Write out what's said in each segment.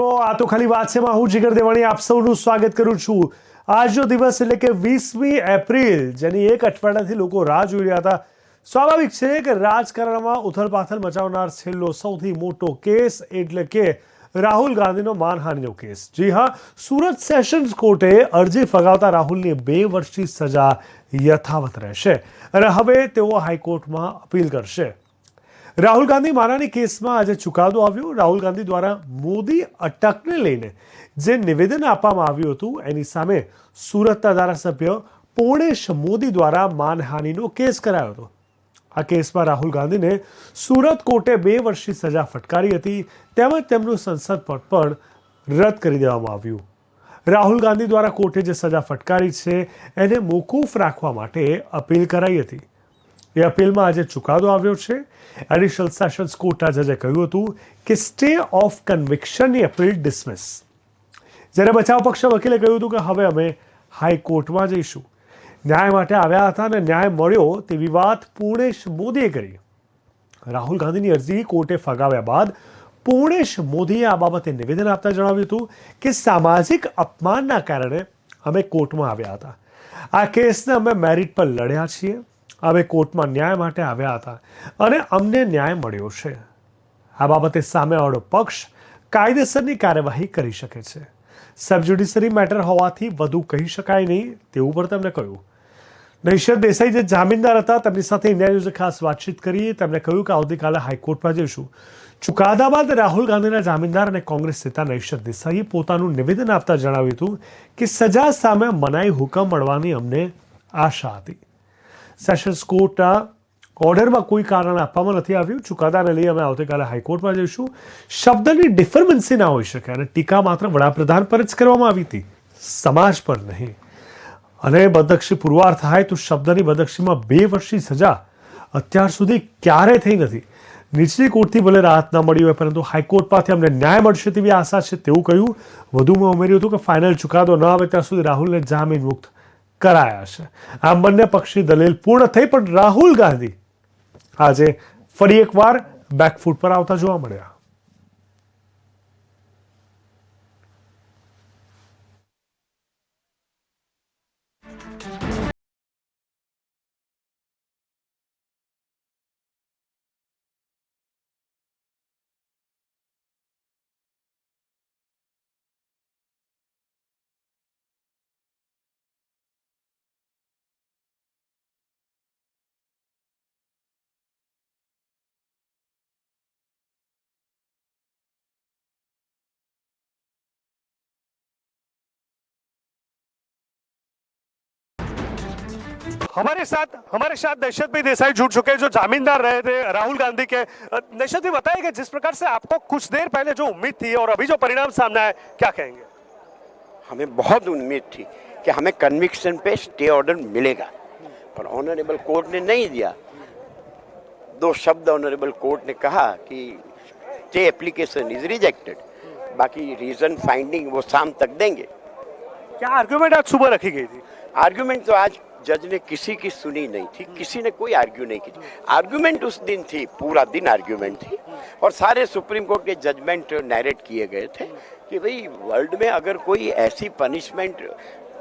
તો આ તો ખાલી વાત છે હું જીગર દેવાણી આપ સૌનું સ્વાગત કરું છું. આજનો દિવસ એટલે કે વીસમી એપ્રિલ, જેની એક અઠવાડિયાથી લોકો રાહ જોઈ રહ્યા હતા. સ્વાભાવિક છે કે રાજકારણમાં ઉથલપાથલ મચાવનાર છેલ્લો સૌથી મોટો કેસ એટલે કે રાહુલ ગાંધીનો માનહાનિનો કેસ. જી હા, સુરત સેશન્સ કોર્ટે અરજી ફગાવતા રાહુલની બે વર્ષની સજા યથાવત રહેશે. અને હવે તેઓ હાઈકોર્ટમાં અપીલ કરશે. રાહુલ ગાંધી મારાની કેસમાં આજે ચુકાદો આવ્યો. રાહુલ ગાંધી દ્વારા મોદી અટકને લઈને જે નિવેદન આપવામાં આવ્યું હતું, એની સામે સુરતના ધારાસભ્ય પૂર્ણેશ મોદી દ્વારા માનહાનિનો કેસ કરાયો હતો. આ કેસમાં રાહુલ ગાંધીને સુરત કોર્ટે બે વર્ષની સજા ફટકારી હતી, તેમજ તેમનું સંસદ પદ પણ રદ કરી દેવામાં આવ્યું. રાહુલ ગાંધી દ્વારા કોર્ટે જે સજા ફટકારી છે, એને મોકૂફ રાખવા માટે અપીલ કરાઈ હતી. એ અપીલમાં આજે ચુકાદો આવ્યો છે. એડિશનલ સેશન્સ કોર્ટના જજે કહ્યું હતું કે સ્ટે ઓફ કન્વિક્શનની અપીલ ડિસમિસ જ્યારે બચાવ પક્ષના વકીલે કહ્યું હતું કે હવે અમે હાઈકોર્ટમાં જઈશું. ન્યાય માટે આવ્યા હતા અને ન્યાય મળ્યો તેવી વાત પૂર્ણેશ મોદીએ કરી. રાહુલ ગાંધીની અરજી કોર્ટે ફગાવ્યા બાદ પૂર્ણેશ મોદીએ આ બાબતે નિવેદન આપતા જણાવ્યું હતું કે સામાજિક અપમાનના કારણે અમે કોર્ટમાં આવ્યા હતા. આ કેસને અમે મેરિટ પર લડ્યા છીએ. અમે કોર્ટમાં ન્યાય માટે આવ્યા હતા અને અમને ન્યાય મળ્યો છે. આ બાબતે સામેવાળો પક્ષ કાયદેસરની કાર્યવાહી કરી શકે છે. સબજ્યુડિશરી મેટર હોવાથી વધુ કહી શકાય નહીં તેવું પણ તેમણે કહ્યું. નૈશર દેસાઈ જે જામીનદાર હતા, તેમની સાથે ઇન્ડિયા ન્યૂઝે ખાસ વાતચીત કરી. તેમણે કહ્યું કે આવતીકાલે હાઈકોર્ટમાં જઈશું. ચુકાદા બાદ રાહુલ ગાંધીના જામીનદાર અને કોંગ્રેસ નેતા નૈશર દેસાઈએ પોતાનું નિવેદન આપતા જણાવ્યું હતું કે સજા સામે મનાઈ હુકમ મળવાની અમને આશા હતી. સેશન્સ કોર્ટના ઓર્ડરમાં કોઈ કારણ આપવામાં નથી આવ્યું. ચુકાદાને લઈ અમે આવતીકાલે હાઈકોર્ટમાં જઈશું. શબ્દની ડિફરમન્સી ના હોઈ શકે અને ટીકા માત્ર વડાપ્રધાન પર જ કરવામાં આવી હતી. સમાજ પર નહીં. અને બદક્ષી પુરવાર થાય તો શબ્દની બદક્ષીમાં બે વર્ષની સજા અત્યાર સુધી ક્યારે થઈ નથી. નીચલી કોર્ટથી ભલે રાહત ન મળી હોય, પરંતુ હાઈકોર્ટમાંથી અમને ન્યાય મળશે તેવી આશા છે. તેવું કહ્યું. વધુમાં ઉમેર્યું હતું કે ફાઇનલ ચુકાદો ન આવે ત્યાં સુધી રાહુલને જામીન મુક્ત કરાયા છે. આમ બંને પક્ષની દલીલ પૂર્ણ થઈ, પણ રાહુલ ગાંધી આજે ફરી એકવાર બેકફૂટ પર આવતા જોવા મળ્યા. हमारे साथ हमारे साथ दहशत भाई देसाई जुड़ चुके हैं जो जामीनदार रहे थे राहुल गांधी के। दहशत भाई बताइए कि जिस प्रकार से आपको कुछ देर पहले जो उम्मीद थी और अभी जो परिणाम सामने आए क्या कहेंगे? हमें बहुत उम्मीद थी कि हमें कन्विक्शन पे स्टे ऑर्डर मिलेगा। पर ऑनरेबल कोर्ट ने नहीं दिया। दो शब्द ऑनरेबल कोर्ट ने कहा कि स्टे एप्लीकेशन इज़ रिजेक्टेड बाकी रीजन फाइंडिंग वो शाम तक देंगे। क्या आर्ग्यूमेंट आज सुबह रखी गई थी? आर्ग्यूमेंट तो आज जज ने किसी की सुनी नहीं थी किसी ने कोई आर्ग्यू नहीं की थी। आर्ग्यूमेंट उस दिन थी पूरा दिन आर्ग्यूमेंट थी। और सारे सुप्रीम कोर्ट के जजमेंट नैरेट किए गए थे कि भाई वर्ल्ड में अगर कोई ऐसी पनिशमेंट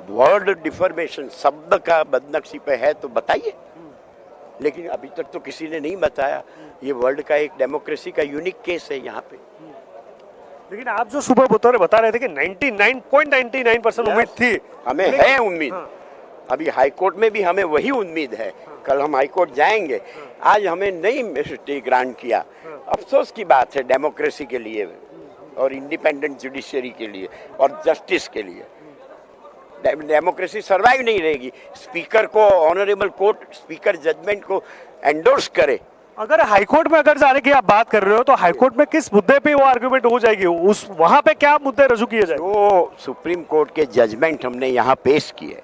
वर्ड डिफॉर्मेशन शब्द का बदनक्सी पे है तो बताइए। लेकिन अभी तक तो किसी ने नहीं बताया। ये वर्ल्ड का एक डेमोक्रेसी का यूनिक केस है यहाँ पे। लेकिन आप जो सुबह बता रहे बता रहे थे कि 99.99 परसेंट उम्मीद थी। हमें है उम्मीद। हाँ। अभी हाई कोर्ट में भी हमें वही उम्मीद है। कल हम हाई कोर्ट जाएँगे। आज हमें नहीं स्टे ग्रांट किया। अफसोस की बात है डेमोक्रेसी के लिए और इंडिपेंडेंट जुडिशरी के लिए और जस्टिस के लिए। डेमोक्रेसी सरवाइव नहीं रहेगी। स्पीकर को ऑनरेबल कोर्ट स्पीकर जजमेंट को एंडोर्स करे। अगर हाईकोर्ट में अगर जाने की आप बात कर रहे हो तो हाईकोर्ट में किस मुद्दे पे वो आर्ग्यूमेंट हो जाएगी? उस वहाँ पे क्या मुद्दे रजू किए जाए वो सुप्रीम कोर्ट के जजमेंट हमने यहाँ पेश किए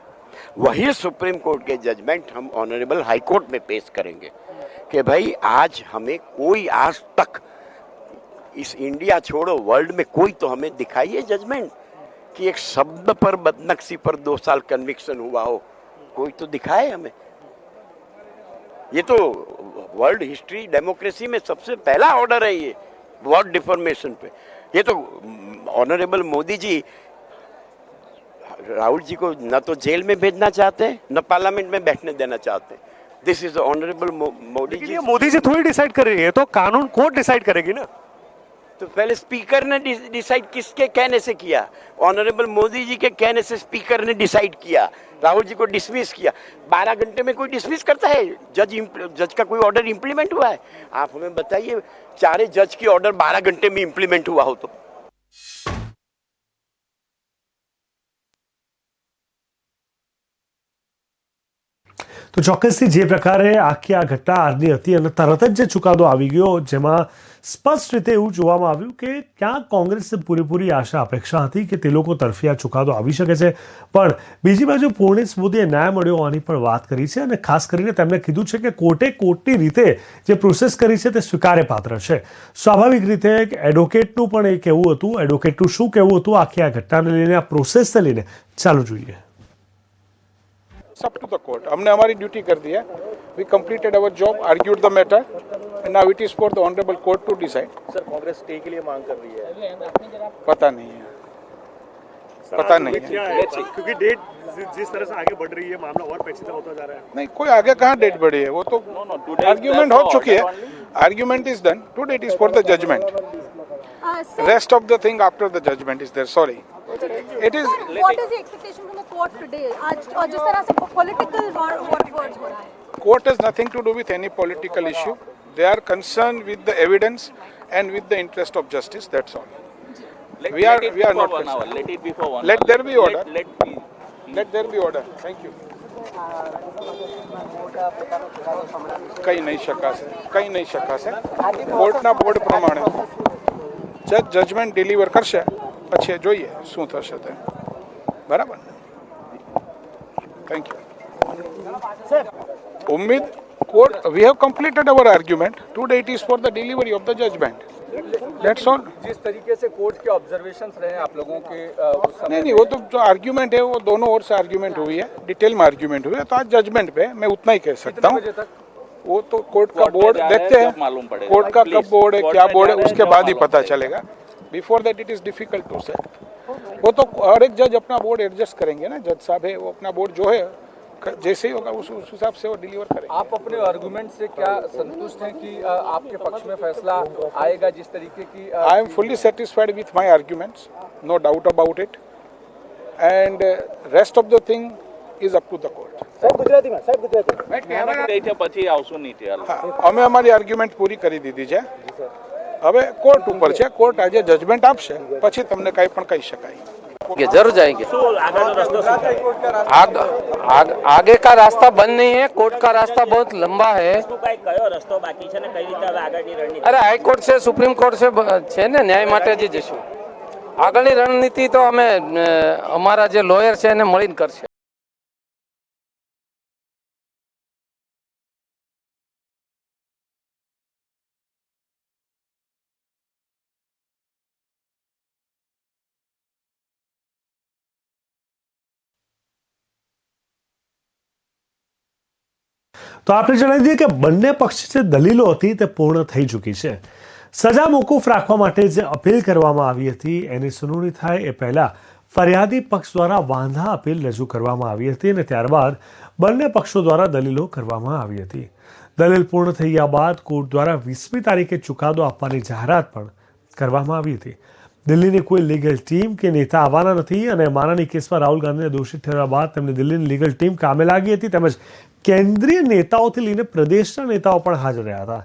वही सुप्रीम कोर्ट के जजमेंट हम ऑनरेबल हाई कोर्ट में पेश करेंगे कि भाई, आज हमें कोई आज तक इस इंडिया छोड़ो, वर्ल्ड में कोई तो हमें दिखाइए जजमेंट कि एक शब्द पर बदनक्सी पर दो साल कन्विक्शन हुआ हो। कोई तो दिखाए हमें। ये तो वर्ल्ड हिस्ट्री डेमोक्रेसी में सबसे पहला ऑर्डर है ये वर्ड डिफॉर्मेशन पे। ये तो ऑनरेबल मोदी जी राहुल जी को न तो जेल में भेजना चाहते हैं न पार्लियामेंट में बैठने देना चाहते। हैं this is honourable Modi ji Modi ji थोड़ी डिसाइड कर रही है तो कानून कोर्ट डिसाइड करेगी ना। तो पहले स्पीकर ने डिसाइड किसके कहने से किया? ऑनरेबल मोदी जी के कहने से स्पीकर ने डिसाइड किया। राहुल जी को डिसमिस किया। बारह घंटे में कोई डिसमिस करता है? जज जज का कोई ऑर्डर इम्प्लीमेंट हुआ है? आप हमें बताइए चारे जज की ऑर्डर बारह घंटे में इम्प्लीमेंट हुआ हो तो। તો ચોક્કસથી જે પ્રકારે આખી આ ઘટના આજની હતી અને તરત જ જે ચુકાદો આવી ગયો, જેમાં સ્પષ્ટ રીતે એવું જોવામાં આવ્યું કે ક્યાં કોંગ્રેસને પૂરેપૂરી આશા અપેક્ષા હતી કે તે લોકો તરફી આ ચુકાદો આવી શકે છે. પણ બીજી બાજુ પૂર્ણેશ મોદીએ ન્યાય મળ્યો હોવાની પણ વાત કરી છે અને ખાસ કરીને તેમણે કીધું છે કે કોર્ટે કોર્ટની રીતે જે પ્રોસેસ કરી છે તે સ્વીકારે પાત્ર છે. સ્વાભાવિક રીતે એડવોકેટનું પણ એ કહેવું હતું એડવોકેટનું શું કહેવું હતું, આખી આ ઘટનાને લઈને, આ પ્રોસેસને લઈને ચાલુ જોઈએ. सब टू द कोर्ट हमने हमारी ड्यूटी कर दी है। We completed our job argued the matter and now it is for the honourable court to decide sir Congress stay के लिए मांग कर रही है। पता नहीं है। पता नहीं है। क्योंकि डेट जिस तरह से आगे बढ़ रही है मामला और पेचीदा होता जा रहा है। नहीं कोई आगे कहाँ डेट बढ़ी है? वो तो आर्ग्यूमेंट हो चुकी है। Argument is done to date is for the judgement rest of the thing after the judgement is there sorry it is what is the expectation from the court today? आज और जिस तरह से political war- what words हो रहा है court has nothing to do with any political issue they are concerned with the evidence and with the interest of justice that's all Let, We are- let it we are be for not one hour. concerned. Let it be for one Let hour. there be order. Let, let be. Let there be order. Thank you. કઈ નહીં શકાશે કઈ નહીં શકાશે કોર્ટના board પ્રમાણે જજ judgement deliver કરશે પછી જોઈએ શું થશે તે બરાબર thank you Sir. Umid, court, we have completed our argument. Today it is for the delivery of the judgment. That's all. जिस तरीके से कोर्ट के ऑब्जर्वेशन रहे हैं आप लोगों के उस समय नहीं नहीं वो तो जो आर्ग्यूमेंट है वो दोनों ओर से आर्ग्यूमेंट हुई है. डिटेल में आर्ग्यूमेंट हुई है. तो आज जजमेंट पे मैं उतना ही कह सकता हूँ. वो तो कोर्ट का बोर्ड देखते हैं. मालूम पड़ेगा। कोर्ट का कब बोर्ड है क्या बोर्ड है उसके बाद ही पता चलेगा. Before that it is difficult to say वो तो हर एक जज अपना बोर्ड एडजस्ट करेंगे ना जज साहब है वो अपना बोर्ड जो है क- जैसे ही होगा उस उस हिसाब से वो डिलीवर करेंगे आप अपने आर्गुमेंट से क्या संतुष्ट हैं कि अ, आपके पक्ष में फैसला आएगा जिस तरीके की अ, I am fully satisfied with my arguments, no doubt about it. And uh, rest of the thing is up to the court. રહી છે પછી આવશું નહીં તે હાલ. હા, અમે અમારી આર્ગ્યુમેન્ટ પૂરી કરી દીધી છે હવે કોર્ટ ઉપર છે કોર્ટ આજે જજમેન્ટ આપશે પછી તમને કાંઈ પણ કહી શકાય जाएंगे जरूर जाएंगे आग, आग, आगे का रास्ता बंद नहीं है कोर्ट का रास्ता बहुत लंबा है કાંઈ કયો રસ્તો બાકી છે ને કઈ રીતે હવે આગળની રણનીતિ અરે હાઈકોર્ટ છે સુપ્રીમ કોર્ટ છે બ- છે ને ન્યાય માટે જ જશું આગળની રણનીતિ તો અમે અ, અમારા જે લોયર છે એને મળીને કરશે તો આપણે જણાવી દઈએ કે બંને પક્ષ જે દલીલો હતી તે પૂર્ણ થઈ ચૂકી છે. સજા મોકૂફ રાખવા માટે જે અપીલ કરવામાં આવી હતી, એની સુનાવણી થાય એ પહેલા ફરિયાદી પક્ષ દ્વારા વાંધા અપીલ રજૂ કરવામાં આવી હતી અને ત્યારબાદ બંને પક્ષો દ્વારા દલીલો કરવામાં આવી હતી. દલીલ પૂર્ણ થઈ ગયા બાદ કોર્ટ દ્વારા વીસમી તારીખે ચુકાદો આપવાની જાહેરાત પણ કરવામાં આવી હતી. દિલ્હીની કોઈ લીગલ ટીમ કે નેતા આવવાના નથી અને માનાની કેસમાં રાહુલ ગાંધીને દોષિત ઠેરવ્યા બાદ તેમની દિલ્હીની લીગલ ટીમ કામે લાગી હતી તેમજ કેન્દ્રીય નેતાઓથી લઈને પ્રદેશના નેતાઓ પણ હાજર રહ્યા હતા.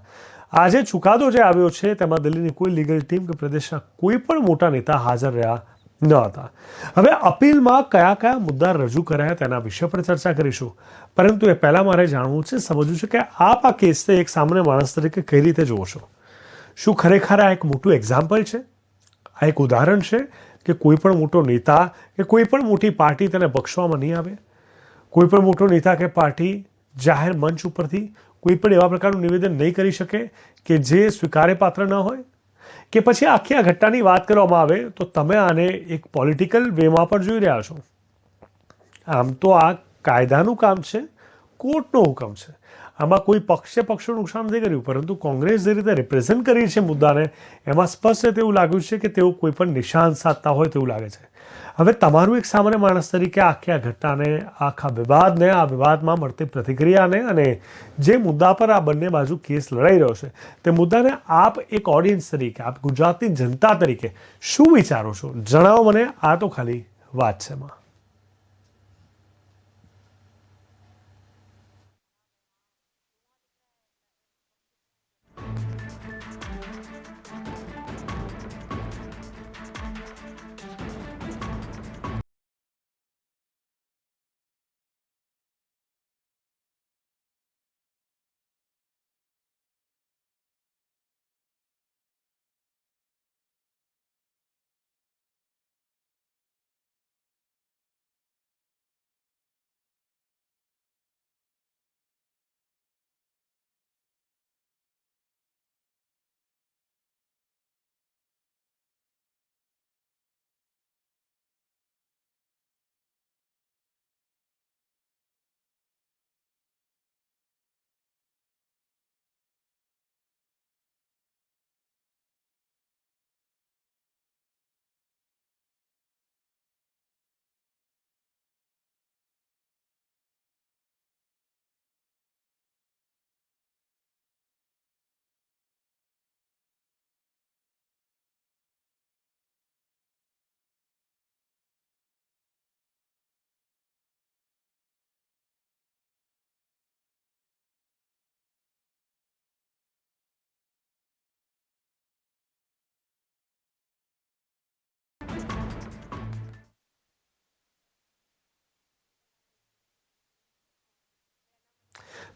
આજે ચુકાદો જે આવ્યો છે, તેમાં દિલ્હીની કોઈ લીગલ ટીમ કે પ્રદેશના કોઈ પણ મોટા નેતા હાજર રહ્યા ન હતા. હવે અપીલમાં કયા કયા મુદ્દા રજૂ કરાયા તેના વિશે પર ચર્ચા કરીશું. પરંતુ એ પહેલાં મારે જાણવું છે, સમજવું છે કે આપ આ કેસને એક સામાન્ય માણસ તરીકે કઈ રીતે જુઓ છો? શું ખરેખર આ એક મોટું એક્ઝામ્પલ છે? આ એક ઉદાહરણ છે કે કોઈ પણ મોટો નેતા કે કોઈ પણ મોટી પાર્ટી તેને બક્ષવામાં નહીં આવે? કોઈ પણ મોટો નેતા કે પાર્ટી જાહેર મંચ ઉપરથી કોઈ પણ એવા પ્રકારનું નિવેદન નહીં કરી શકે કે જે સ્વીકારે પાત્ર ન હોય, કે પછી આખી આ ઘટનાની વાત કરવામાં આવે તો તમે આને એક પોલિટિકલ વેમાં પણ જોઈ રહ્યા છો. આમ તો આ કાયદાનું કામ છે, કોર્ટનો હુકમ છે. આમાં કોઈ પક્ષે પક્ષનું નુકસાન નથી કર્યું, પરંતુ કોંગ્રેસ જે રીતે રિપ્રેઝેન્ટ કરી છે મુદ્દાને, એમાં સ્પષ્ટ રીતે એવું લાગ્યું છે કે તેઓ કોઈ પણ નિશાન સાધતા હોય તેવું લાગે છે. હવે તમારું એક સામાન્ય માણસ તરીકે આખી આ ઘટનાને, આખા વિવાદને, આ વિવાદમાં મળતી પ્રતિક્રિયાને અને જે મુદ્દા પર આ બંને બાજુ કેસ લડાઈ રહ્યો છે, તે મુદ્દાને આપ એક ઓડિયન્સ તરીકે, આપ ગુજરાતની જનતા તરીકે શું વિચારો છો? જણાવો મને, આ તો ખાલી વાત છે એમાં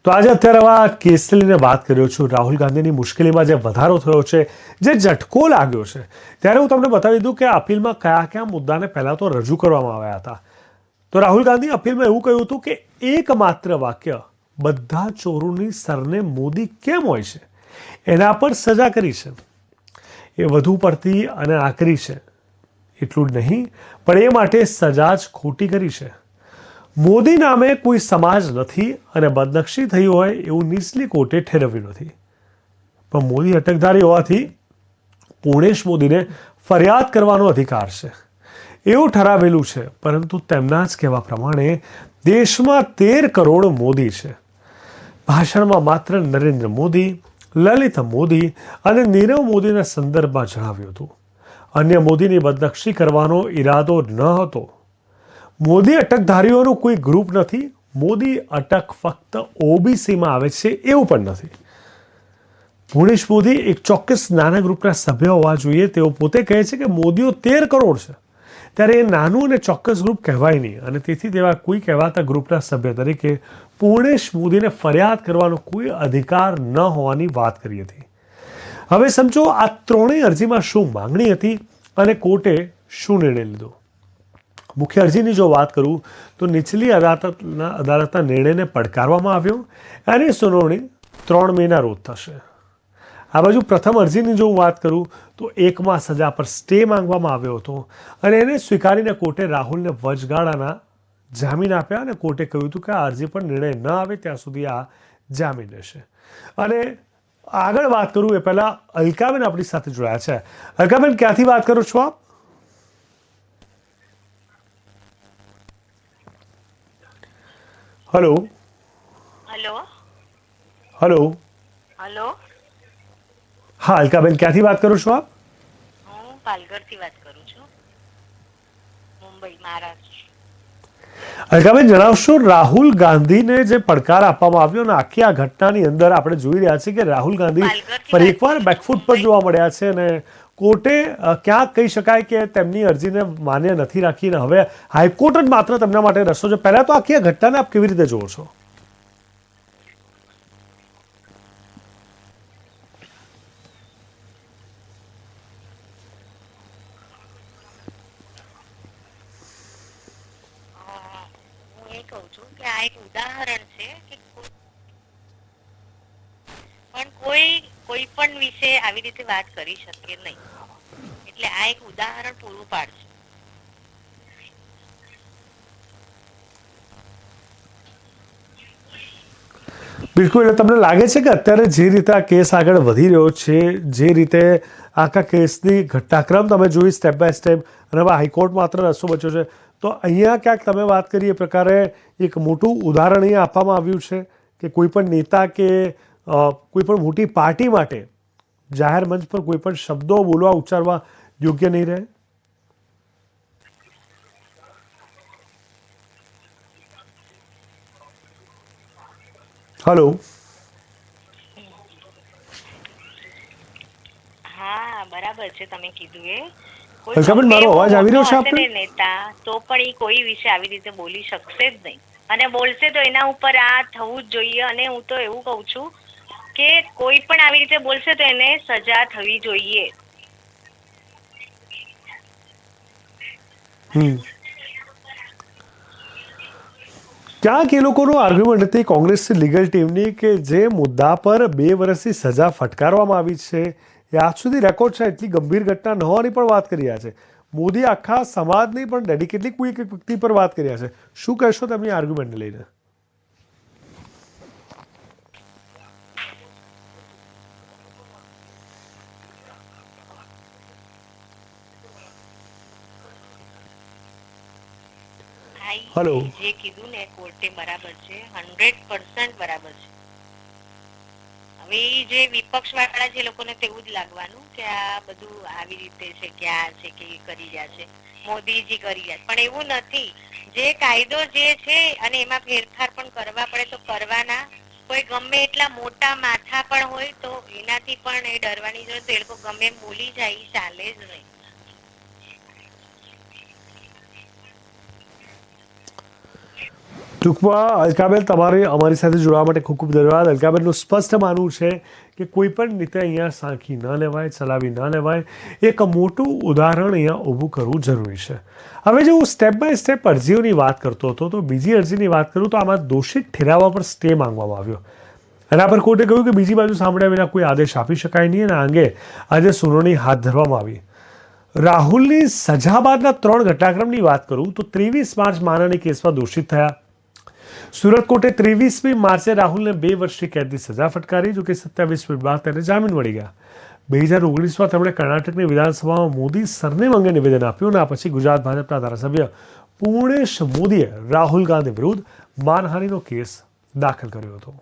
તો આજે અત્યારે હવે આ કેસને લઈને વાત કર્યો છું. રાહુલ ગાંધીની મુશ્કેલીમાં જે વધારો થયો છે, જે ઝટકો લાગ્યો છે, ત્યારે હું તમને બતાવી દઉં કે અપીલમાં કયા કયા મુદ્દાને પહેલાં તો રજૂ કરવામાં આવ્યા હતા. તો રાહુલ ગાંધી અપીલમાં એવું કહ્યું હતું કે એકમાત્ર વાક્ય, બધા ચોરોની સરને મોદી કેમ હોય છે? એના પર સજા કરી છે. એ વધુ પડતી અને આકરી છે. એટલું જ નહીં, પણ એ માટે સજા જ ખોટી કરી છે. મોદી નામે કોઈ સમાજ નથી અને બદનક્ષી થઈ હોય એવું નીચલી કોર્ટે ઠેરવ્યું નથી. પણ મોદી અટકધારી હોવાથી પૂર્ણેશ મોદીને ફરિયાદ કરવાનો અધિકાર છે. એવું ઠરાવેલું છે, પરંતુ તેમના જ કહેવા પ્રમાણે દેશમાં તેર કરોડ મોદી છે. ભાષણમાં માત્ર નરેન્દ્ર મોદી, લલિત મોદી અને નીરવ મોદીના સંદર્ભમાં જણાવ્યું હતું. અન્ય મોદીની બદનક્ષી કરવાનો ઈરાદો ન હતો. મોદી અટકધારીઓનું કોઈ ગ્રુપ નથી. મોદી અટક ફક્ત ઓબીસીમાં આવે છે એવું પણ નથી. ભુવનેશ મોદી એક ચોક્કસ નાના ગ્રુપના સભ્ય હોવા જોઈએ. તેઓ પોતે કહે છે કે મોદીઓ તેર કરોડ છે. ત્યારે એ નાનું અને ચોક્કસ ગ્રુપ કહેવાય નહીં. અને તેથી તેવા કોઈ કહેવાતા ગ્રુપના સભ્ય તરીકે પૂર્ણેશ મોદીને ફરિયાદ કરવાનો કોઈ અધિકાર ન હોવાની વાત કરી હતી. હવે સમજો, આ ત્રણેય અરજીમાં શું માંગણી હતી અને કોર્ટે શું નિર્ણય લીધો? મુખ્ય અરજીની જો વાત કરું, તો નીચલી અદાલતના અદાલતના નિર્ણયને પડકારવામાં આવ્યો અને સુનાવણી ત્રણ મેના રોજ થશે. આ બાજુ પ્રથમ અરજીની જો હું વાત કરું, તો એકમાં સજા પર સ્ટે માંગવામાં આવ્યો હતો અને એને સ્વીકારીને કોર્ટે રાહુલને વચગાળાના જામીન આપ્યા અને કોર્ટે કહ્યું હતું કે આ અરજી પર નિર્ણય ન આવે, ત્યાં સુધી આ જામીન રહેશે. અને આગળ વાત કરું, એ પહેલાં અલકાબેન આપણી સાથે જોડાયા છે. અલકાબેન, ક્યાંથી વાત કરો છો આપ? હલો. હલો. હલો. હલો. હા અલકાબેન ક્યાંથી વાત કરો છો આપ? હું પાલગઢથી વાત કરું છું. મુંબઈ મહારાષ્ટ્ર. અલકાબેન જણાવશો રાહુલ ગાંધીને જે પડકાર આપવામાં આવ્યો અને આખી આ ઘટનાની અંદર આપણે જોઈ રહ્યા છીએ કે રાહુલ ગાંધી પર ફરી એકવાર બેકફૂટ પર જોવા મળ્યા છે અને કોર્ટે ક્યાંક કહી શકાય કે તેમની અરજીને માન્ય નથી રાખીને હવે હાઈકોર્ટ જ માત્ર તેમના માટે રસ્તો છે. પહેલાં તો આખી આ ઘટનાને આપ કેવી રીતે જોવો છો હું એ કહું છું કે આ એક ઉદાહરણ છે કે કોઈ- પણ કોઈ કોઈ પણ વિશે વાત કરી શકીએ નહીં. એટલે આ એક ઉદાહરણ પૂરું પાડશે. બિલકુલ, એટલે તમને લાગે છે કે અત્યારે જે રીતે આ કેસ આગળ વધી રહ્યો છે, જે રીતે આખા કેસની ઘટનાક્રમ તમે જોઈ સ્ટેપ બાય સ્ટેપ અને હવે હાઈકોર્ટ માત્ર રસ્તો બચ્યો છે. તો અહીંયા ક્યાંક તમે વાત કરી એ પ્રકારે એક મોટું ઉદાહરણ અહીંયા આપવામાં આવ્યું છે કે કોઈ પણ નેતા કે કોઈ પણ મોટી પાર્ટી માટે જાહેર મંચ પર કોઈ પણ શબ્દો બોલવા ઉચ્ચારવા યોગ્ય નહીં રહે? હલો હા બરાબર છે તમે કીધું એ. કોઈ મારો અવાજ આવી રહ્યો છે આપને? નેતા તો પણ એ કોઈ વિશે આવી રીતે બોલી શકશે જ નહીં. અને બોલશે તો એના ઉપર આ થવું જ જોઈએ અને હું તો એવું કહું છું કે કોઈ પણ આવી રીતે બોલશે તો એને સજા થવી જોઈએ. ક્યાંક એ લોકોનો આર્ગ્યુમેન્ટ હતી કોંગ્રેસની લીગલ ટીમની કે જે મુદ્દા પર બે વર્ષથી સજા ફટકારવામાં આવી છે, એ આજ સુધી રેકોર્ડ છે, એટલી ગંભીર ઘટના ન હોવાની પણ વાત કરી રહ્યા છે. મોદી આખા સમાજની પણ ડેડિકેટલી કોઈ એક વ્યક્તિ પર વાત કરી રહ્યા છે. શું કહેશો તેમની આર્ગ્યુમેન્ટને લઈને? હા, ઈ Hello. જે કીધું ને કોર્ટે બરાબર છે હંડ્રેડ પર્સન્ટ બરાબર છે. હવે જે વિપક્ષ વાળા છે લોકોને તેવું જ લાગવાનું કે આ બધું આવી રીતે છે કે આ છે કે કરી રહ્યા છે. મોદીજી કરી રહ્યા પણ એવું નથી. જે કાયદો જે છે અને એમાં ફેરફાર પણ કરવા પડે તો કરવાના. કોઈ ગમે એટલા મોટા માથા પણ હોય તો એનાથી પણ એ ડરવાની જરૂર તો એ લોકો ગમે બોલી જાય ચાલે જ નહીં. ટૂંકમાં, અલકાબેન, તમારે અમારી સાથે જોડવા માટે ખૂબ ખૂબ ધન્યવાદ. અલકાબેનનું સ્પષ્ટ માનવું છે કે કોઈ પણ રીતે અહીંયા સાંખી ન લેવાય, ચલાવી ન લેવાય. એક મોટું ઉદાહરણ અહીંયા ઊભું કરવું જરૂરી છે. હવે જો હું સ્ટેપ બાય સ્ટેપ અરજીઓની વાત કરતો હતો, તો બીજી અરજીની વાત કરું તો આમાં દોષિત ઠેરાવવા પર સ્ટે માંગવામાં આવ્યો. એના પર કોર્ટે કહ્યું કે બીજી બાજુ સાંભળ્યા વિના કોઈ આદેશ આપી શકાય નહીં. અને આ અંગે આજે સુનાવણી હાથ ધરવામાં આવી. રાહુલની સજા બાદના ત્રણ ઘટનાક્રમની વાત કરું તો ત્રેવીસ માર્ચ માનાની કેસમાં દોષિત થયા. સુરત કોર્ટે ત્રેવીસમી માર્ચે રાહુલને બે વર્ષની કેદની સજા ફટકારી જોકે સત્યાવીસમી બાદ તેને જામીન મળી ગયા. બે હજાર ઓગણીસમાં તેમણે કર્ણાટકની વિધાનસભામાં મોદી સરનેમ અંગે નિવેદન આપ્યું અને આ પછી ગુજરાત ભાજપના ધારાસભ્ય પૂર્ણેશ મોદીએ રાહુલ ગાંધી વિરુદ્ધ માનહાનિનો કેસ દાખલ કર્યો હતો.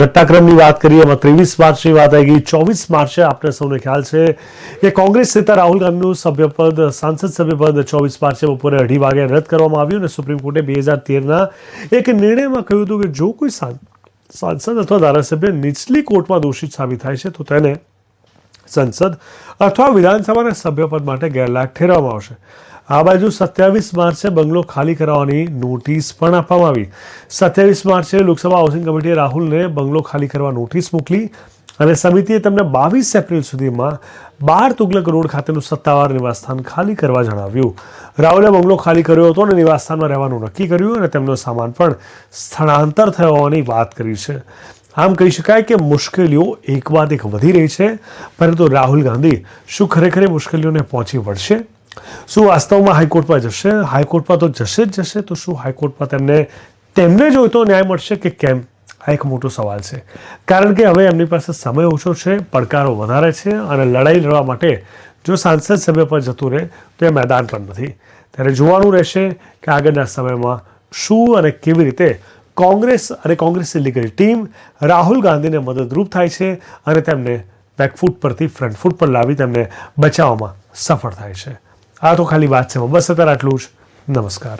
ઘટનાક્રમની વાત કરીએ, એમાં ત્રેવીસ માર્ચની વાત આવી ગઈ. ચોવીસ માર્ચે આપણે સૌને ખ્યાલ છે કે કોંગ્રેસ નેતા રાહુલ ગાંધીનું સભ્યપદ, સાંસદ સભ્યપદ ચોવીસ માર્ચે બપોરે અઢી વાગે રદ કરવામાં આવ્યું અને સુપ્રીમ કોર્ટે બે હજાર તેરના એક નિર્ણયમાં કહ્યું હતું કે જો કોઈ સાંસદ અથવા ધારાસભ્ય નીચલી કોર્ટમાં દોષિત સાબિત થાય છે, તો તેને સંસદ અથવા વિધાનસભાના સભ્યપદ માટે ગેરલાયક ઠેરવામાં આવશે. આ બાજુ સત્યાવીસ માર્ચે બંગલો ખાલી કરાવવાની નોટિસ પણ આપવામાં આવી. સત્યાવીસ માર્ચે લોકસભા હાઉસિંગ કમિટીએ રાહુલને બંગલો ખાલી કરવા નોટિસ મોકલી. અને સમિતિએ તેમને બાવીસ એપ્રિલ સુધીમાં બાર તુગલક રોડ ખાતેનું સત્તાવાર નિવાસસ્થાન ખાલી કરવા જણાવ્યું. રાહુલે બંગલો ખાલી કર્યો હતો અને નિવાસસ્થાનમાં રહેવાનું નક્કી કર્યું અને તેમનો સામાન પણ સ્થળાંતર થયો હોવાની વાત કરી છે. આમ કહી શકાય કે મુશ્કેલીઓ એક બાદ એક વધી રહી છે, પરંતુ રાહુલ ગાંધી શું ખરેખર મુશ્કેલીઓને પહોંચી વળશે? શું વાસ્તવમાં હાઈકોર્ટમાં જશે? હાઈકોર્ટમાં તો જશે જ જશે, તો શું હાઈકોર્ટમાં તેમને તેમને જોઈતો ન્યાય મળશે કે કેમ? આ એક મોટો સવાલ છે. કારણ કે હવે એમની પાસે સમય ઓછો છે, પડકારો વધારે છે અને લડાઈ લડવા માટે જો સાંસદ સભ્ય પર જતું રહે, તો એ મેદાન પણ નથી. ત્યારે જોવાનું રહેશે કે આગળના સમયમાં શું અને કેવી રીતે કોંગ્રેસ અને કોંગ્રેસની લીગલ ટીમ રાહુલ ગાંધીને મદદરૂપ થાય છે અને તેમને બેકફૂટ પરથી ફ્રન્ટ ફૂટ પર લાવી તેમને બચાવવામાં સફળ થાય છે. આ તો ખાલી વાત છે, બસ અત્યારે આટલું જ. નમસ્કાર.